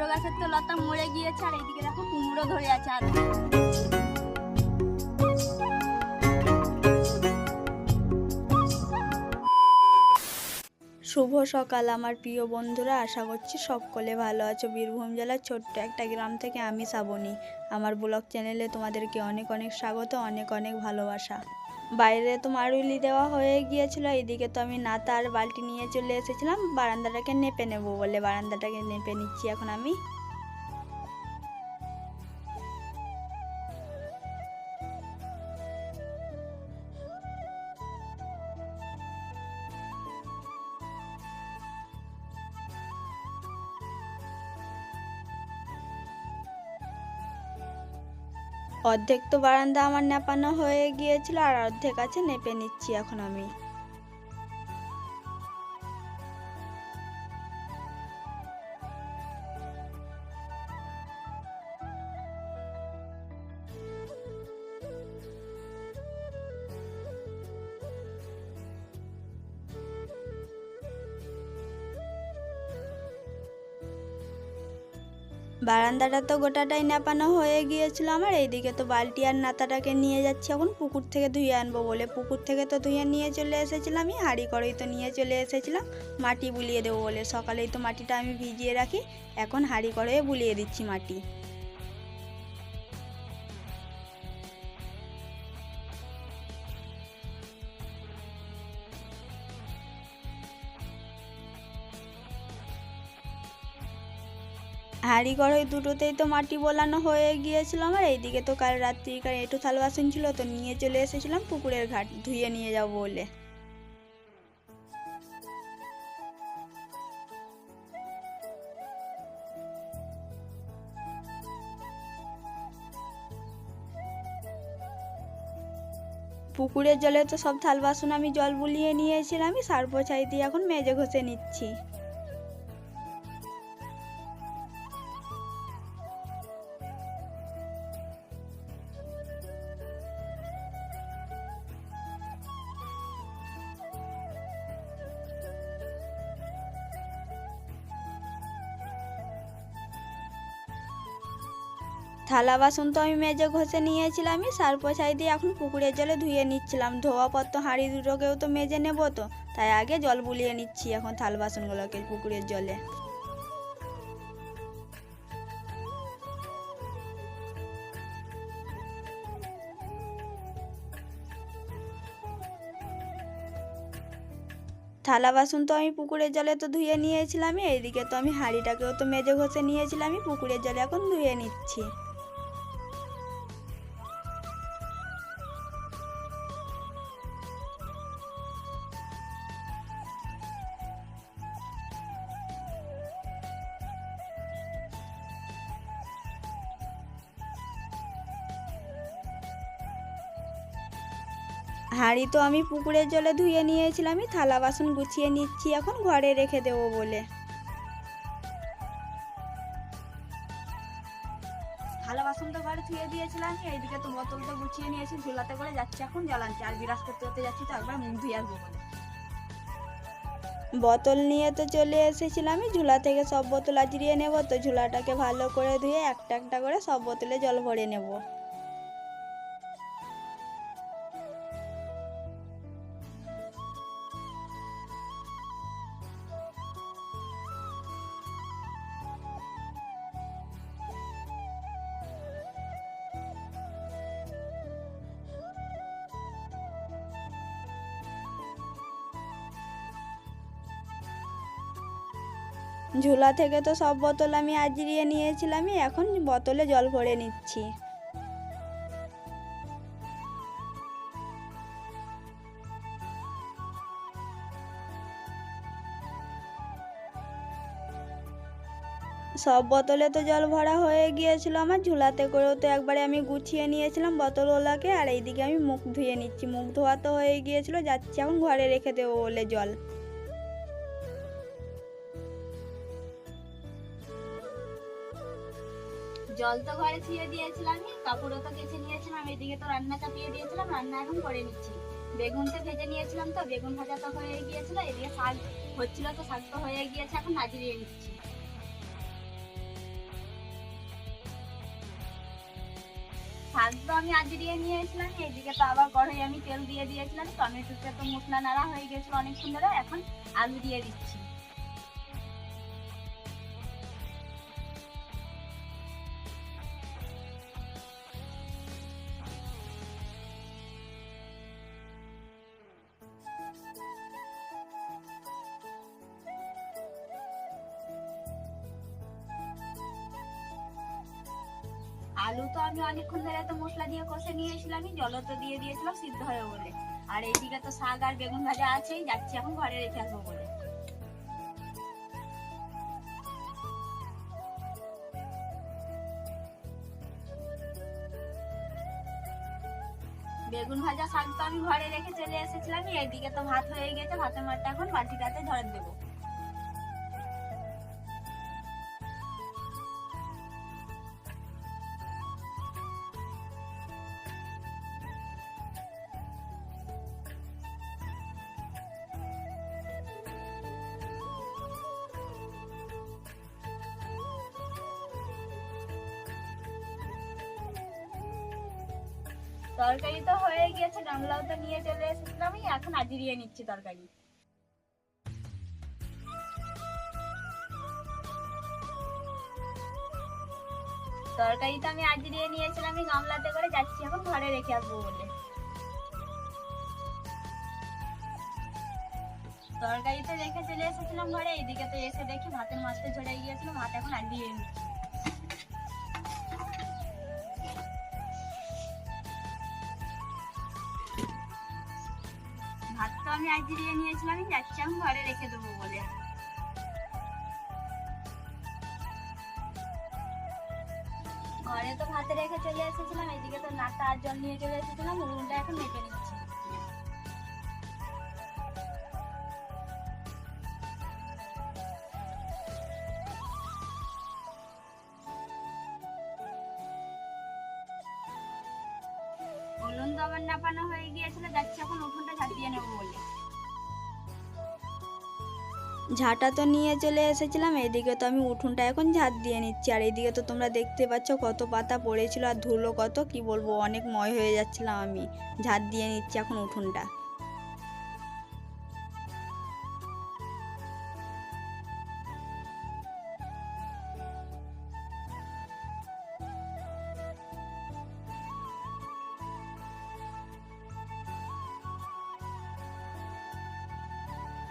কুমড়ো গাছের তো লতা মরে গিয়েছে, আর এইদিকে দেখো কুমড়ো ধরে আছে আর শুভ সকাল আমার প্রিয় বন্ধুরা, আশা করছি সকলে ভালো আছো। বীরভূম জেলার ছোট্ট একটা গ্রাম থেকে আমি শ্রাবণী আমার ব্লগ চ্যানেলে তোমাদেরকে অনেক অনেক স্বাগত, অনেক অনেক ভালোবাসা। বাইরে তো মারুলি দেওয়া হয়ে গিয়েছিল এদিকে তো আমি নাতা আর বালতি নিয়ে চলে এসেছিলাম, বারান্দাটাকে নেপে নেব বলে বারান্দাটাকে নেপে নিচ্ছি এখন আমি। অর্ধেক তো বারান্দা আমার নেপানো হয়ে গিয়েছিল আর অর্ধেক আছে নেপে নিচ্ছি এখন আমি। বারান্দাটা তো গোটাটাই নেপানো হয়ে গিয়েছিল আমার, এইদিকে তো বালতি আর নাতাটাকে নিয়ে যাচ্ছি এখন, পুকুর থেকে ধুয়ে আনব বলে। পুকুর থেকে তো ধুয়ে নিয়ে চলে এসেছিলাম আমি হাঁড়ি করেই তো নিয়ে চলে এসেছিলাম, মাটি বুলিয়ে দেবো বলে। সকালেই তো মাটিটা আমি ভিজিয়ে রাখি, এখন হাঁড়ি করে বুলিয়ে দিচ্ছি মাটি। হাঁড়ি কড়াই দুটোতেই তো মাটি বোলানো হয়ে গিয়েছিল আমার। এইদিকে তো কাল রাত্রি রাত্রিকার একটু থাল বাসন ছিল, তো নিয়ে চলে এসেছিলাম পুকুরের ঘাট, ধুয়ে নিয়ে যাব বলে। পুকুরের জলে তো সব থাল বাসন আমি জল বুলিয়ে নিয়েছিলাম, আমি পোছাই দিয়ে এখন মেজে ঘষে নিচ্ছি। থালা বাসন তো আমি মেজে ঘষে নিয়েছিলাম, আমি সার পোছাই দিয়ে এখন পুকুরের জলে ধুয়ে নিচ্ছিলাম। ধোয়া পত্র, হাঁড়ি দুটোকেও তো মেজে নেব তো, তাই আগে জল বুলিয়ে নিচ্ছি এখন থাল বাসনগুলোকে পুকুরের জলে। থালা বাসন তো আমি পুকুরের জলে তো ধুয়ে নিয়েছিলাম, এইদিকে তো আমি হাঁড়িটাকেও তো মেজে ঘষে নিয়েছিলাম পুকুরের জলে এখন ধুয়ে নিচ্ছি। হাঁড়ি তো আমি পুকুরের জলে ধুয়ে নিয়েছিলাম আমি থালা বাসন গুছিয়ে নিচ্ছি এখন ঘরে রেখে দেবো বলে। থালা বাসন তো ঘরে ধুয়ে দিয়েছিলাম এইদিকে তো বোতল গুছিয়ে নিয়েছি ঝুলাতে করে যাচ্ছি এখন জল আনছি আর বিরাজ করতে করতে যাচ্ছি তো একবার মুখ ধুয়ে আসব বলে। বোতল নিয়ে তো চলে এসেছিলাম ঝুলা থেকে সব বোতল আজরিয়ে নেব তো ঝুলাটাকে ভালো করে ধুয়ে একটা একটা করে সব বোতলে জল ভরে নেব। ঝোলা থেকে তো সব বোতল আমি আজরিয়ে নিয়েছিলাম এখন বোতলে জল ভরে নিচ্ছি। সব বোতলে তো জল ভরা হয়ে গিয়েছিল আমার, ঝুলাতে করেও তো একবারে আমি গুছিয়ে নিয়েছিলাম বোতলওয়ালাকে, আর এইদিকে আমি মুখ ধুয়ে নিচ্ছি। মুখ ধোয়া তো হয়ে গিয়েছিল, যাচ্ছি এখন ঘরে রেখে দেবো বলে জল। জল তো ঘরে ছিঁড়ে দিয়েছিলাম কাপড়ও তো কেচে নিয়েছিলাম, এদিকে তো রান্না চাপিয়ে দিয়েছিলাম, রান্না এখন করে নিচ্ছি। বেগুনটা ভেজে নিয়েছিলাম তো, বেগুন ভাজা তো হয়ে গিয়েছিল, এদিকে শাক হচ্ছিল তো শাক তো হয়ে গিয়েছে, এখন নাজিয়ে নিচ্ছি। শাক তো আমি আজিরিয়ে নিয়েছিলাম এইদিকে তো আবার কড়াই আমি তেল দিয়ে দিয়েছিলাম, টমেটোতে তো মশলা নাড়া হয়ে গেছিল অনেক সুন্দর এখন আলু দিয়ে দিচ্ছি। আলু তো আমি অনেকক্ষণ ধরে তো মশলা দিয়ে কষে নিয়ে এসেছিলাম জলও তো দিয়ে দিয়েছিলাম, সিদ্ধ হয়ে বলে আর এইদিকে তো শাক আর বেগুন ভাজা আছেই, যাচ্ছি এখন ঘরে রেখে আসব বলে। বেগুন ভাজা শাক তো আমি ঘরে রেখে চলে এসেছিলাম এইদিকে তো ভাত হয়ে গেছে, ভাতের মাঠটা এখন বাটিটাতে ধরে দেবো। তরকারি তো হয়ে গিয়েছে গামলাও তো নিয়ে চলে এসেছিলাম এই এখন আজিরিয়ে নিচ্ছি তরকারি। তরকারি তো আমি আজিরিয়ে নিয়েছিলাম এই গামলাতে করে যাচ্ছি, এখন ঘরে রেখে আসব বলে। তরকারিতে রেখে চলে এসেছিলাম ঘরে, এইদিকে তো এসে দেখি ভাতের মাছটা ঝরে গিয়েছিল, ভাত এখন আজিরিয়ে নিচ্ছি। আমি আজিরিয়ে নিয়েছিলাম আমি যাচ্ছি এখন ঘরে রেখে দেবো বলে। ঘরে তো ভাতে রেখে চলে এসেছিলাম, এদিকে তো নাটা আর জল নিয়ে চলে এসেছিলাম, উনুনটা এখন মেপে নিচ্ছি। উনুন তো আবার নাপানো হয়ে গিয়েছিল, যাচ্ছি এখন উঠোনটা ঝাঁপিয়ে নেব বলে। ঝাঁটা তো নিয়ে চলে এসেছিলাম, এদিকে তো আমি উঠুনটা এখন ঝাঁট দিয়ে নিচ্ছি। আর এদিকে তো তোমরা দেখতে পাচ্ছ কত পাতা পড়েছিল আর ধুলো কত, কি বলব, অনেক ময় হয়ে যাচ্ছিলাম আমি। ঝাঁট দিয়ে নিচ্ছি এখন উঠোনটা।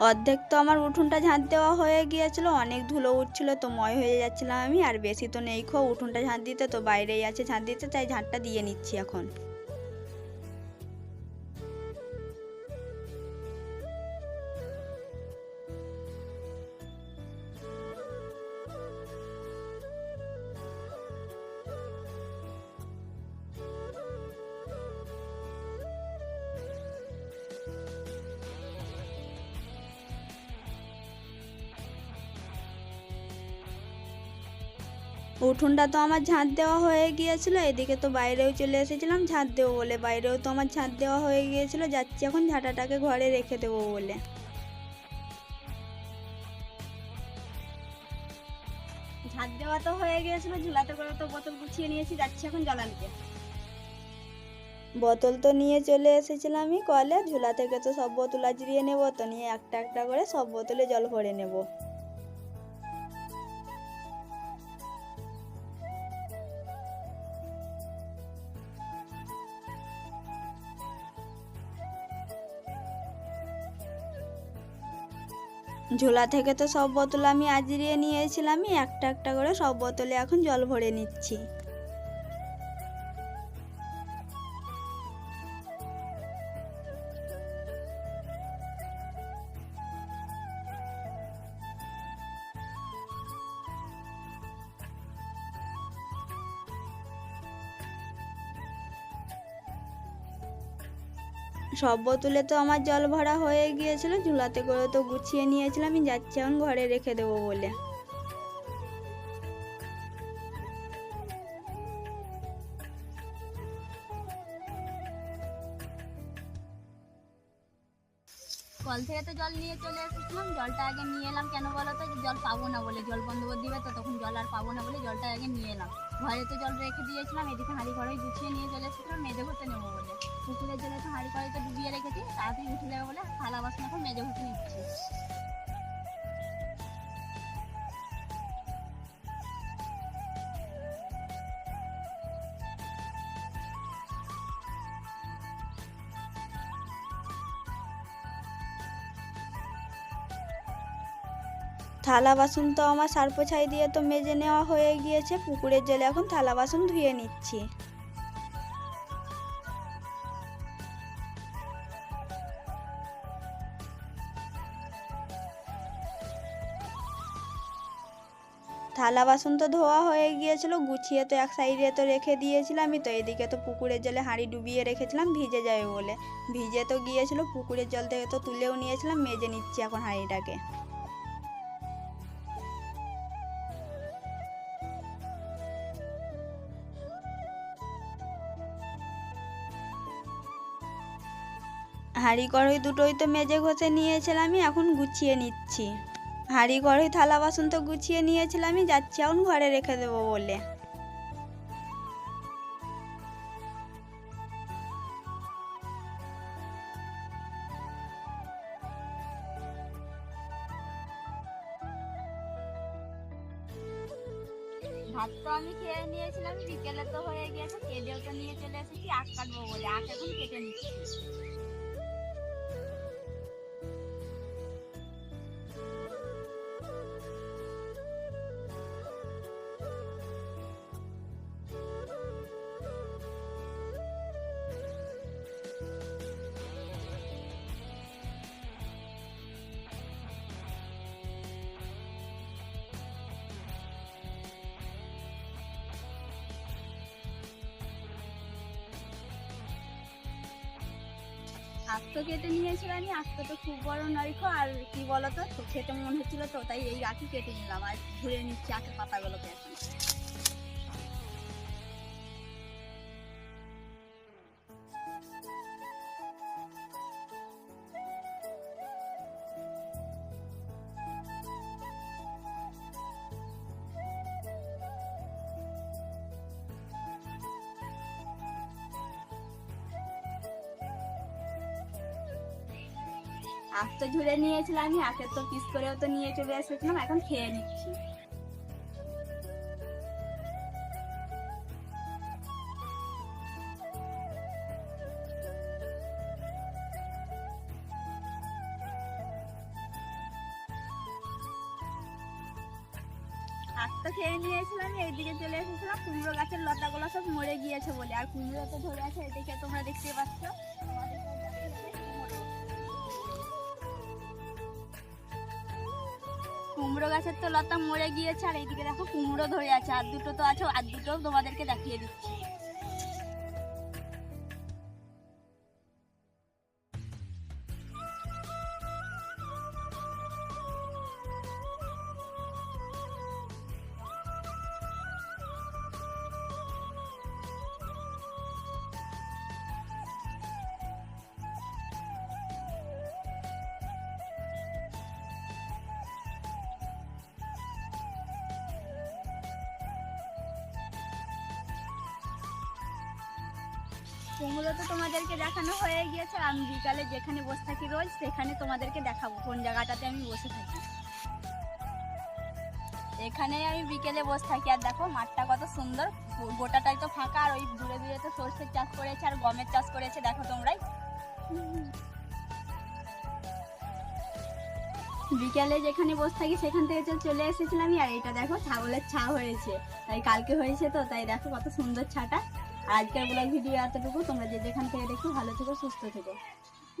অর্ধেক তো আমার উঠোনটা ঝাঁট দেওয়া হয়ে গিয়েছিল, অনেক ধুলো উঠছিল, তো ময় হয়ে যাচ্ছিলাম আমি, আর বেশি তো নেই খো, উঠোনটা ঝাঁট দিতে তো বাইরেই আছে, ঝাঁট দিতে তাই ঝাঁটটা দিয়ে নিচ্ছি এখন। উঠোনটা তো আমার ঝাঁট দেওয়া হয়ে গিয়েছিল, এদিকে তো বাইরেও চলে এসেছিলাম, ঝাঁট দেবো বলে। বাইরেও তো আমার ঝাঁট দেওয়া হয়ে গিয়েছিল, যাচ্ছি এখন ঝাঁটাটাকে ঘরে রেখে দেবো বলে। ঝাঁট দেওয়া তো হয়ে গিয়েছিল, ঝুলাতে করে তো বোতল গুছিয়ে নিয়েছি, যাচ্ছি এখন আনতে বোতল তো নিয়ে চলে এসেছিলাম আমি কলে, ঝুলা থেকে তো সব বোতল আজরিয়ে নেব, তো নিয়ে একটা একটা করে সব বোতলে জল ভরে নেব। ঝোলা থেকে তো সব বোতল আমি আজরিয়ে নিয়েছিলামই, একটা একটা করে সব বোতলে এখন জল ভরে নিচ্ছি। সব বোতলে তো আমার জল ভরা হয়ে গিয়েছিল ঝুলাতে করে তো গুছিয়ে নিয়েছিলাম, আমি যাচ্ছি এখন ঘরে রেখে দেবো বলে। কল থেকে তো জল নিয়ে চলে এসেছিলাম। জলটা আগে নিয়ে এলাম। কেন বলো তো? জল পাবো না বলে। জল বন্ধ করে দিবে তো, তখন জল আর পাবো না বলে জলটা আগে নিয়ে এলাম। ঘরে তো জল রেখে দিয়েছিলাম, এদিকে হাঁড়ি ঘরে গুছিয়ে নিয়ে চলে এসেছিলাম, মেজে ঘুরতে নেব বলে। পুকুরের জলে তো হাঁড়ি ঘরে তো ডুবিয়ে রেখেছি, তাড়াতাড়ি উঠে যাবে বলে থালা বাসন এখন মেজে ঘুরতে নিচ্ছি। থালা বাসন তো আমার সার্প ছাই দিয়ে তো মেজে নেওয়া হয়ে গিয়েছে। পুকুরের জলে এখন থালা বাসন ধুয়ে নিচ্ছি। থালা বাসন তো ধোয়া হয়ে গিয়েছিল, গুছিয়ে তো এক সাইডে তো রেখে দিয়েছিলাম তো, এদিকে তো পুকুরের জলে হাঁড়ি ডুবিয়ে রেখেছিলাম, ভিজে যাবে বলে। ভিজে তো গিয়েছিল, পুকুরের জল থেকে তো তুলেও নিয়েছিলাম, মেজে নিচ্ছি এখন হাঁড়িটাকে। হাঁড়ি কড়াই দুটোই তো মেজে ঘষে নিয়েছিলাম এখন গুছিয়ে নিচ্ছি। হাঁড়ি কড়াই থালা বাসন তো গুছিয়ে নিয়েছিলাম যাচ্ছি এখন ঘরে রেখে দেবো বলে। আখ তো কেটে নিয়েছিলাম আমি আস্ত তো খুব বড় নয়খো আর কি বলতো তো খেতে মনে হচ্ছিল তো, তাই এই রাখি কেটে নিলাম, আর ঘুরে নিচ্ছি আখের পাতাগুলোকে এখন। আখ তো ঝুড়ে নিয়েছিলাম আমি, আখের তো পিস করেও তো নিয়ে চলে এসেছিলাম, এখন খেয়ে নিচ্ছি। তো খেয়ে নিয়েছিলাম এইদিকে চলে এসেছিলাম, কুমড়ো গাছের লতাগুলো সব মরে গিয়েছে বলে। আর কুমড়ো তো ধরে আছে এদিকে, তোমরা দেখতে পাচ্ছ। কুমড়ো। গাছের তো লতা মরে গিয়েছে, আর এইদিকে দেখো কুমড়ো ধরে আছে, আর দুটো তো আছে, আর দুটো তোমাদেরকে দেখিয়ে দিচ্ছি কুমড়ো তো তোমাদেরকে দেখানো হয়ে গিয়েছে আমি বিকালে যেখানে বসে থাকি রোজ, সেখানে তোমাদেরকে দেখাবো, কোন জায়গাটাতে আমি বসে থাকি। এখানেই আমি বিকেলে বসে থাকি, আর দেখো মাঠটা কত সুন্দর। গোটাটাই তো ফাঁকা, আর ওই দূরে দূরে তো সর্ষের চাষ করেছে, আর গমের চাষ করেছে, দেখো তোমরাই। বিকালে যেখানে বসে থাকি, সেখান থেকে চলে এসেছিলাম আর এটা দেখো ছাগলের ছা হয়েছে। তাই কালকে হয়েছে তো, তাই দেখো কত সুন্দর ছাটা। আজকের ব্লগ ভিডিও এতটুকু। তোমরা যে যেখান থেকে দেখো ভালো থেকো সুস্থ থেকো।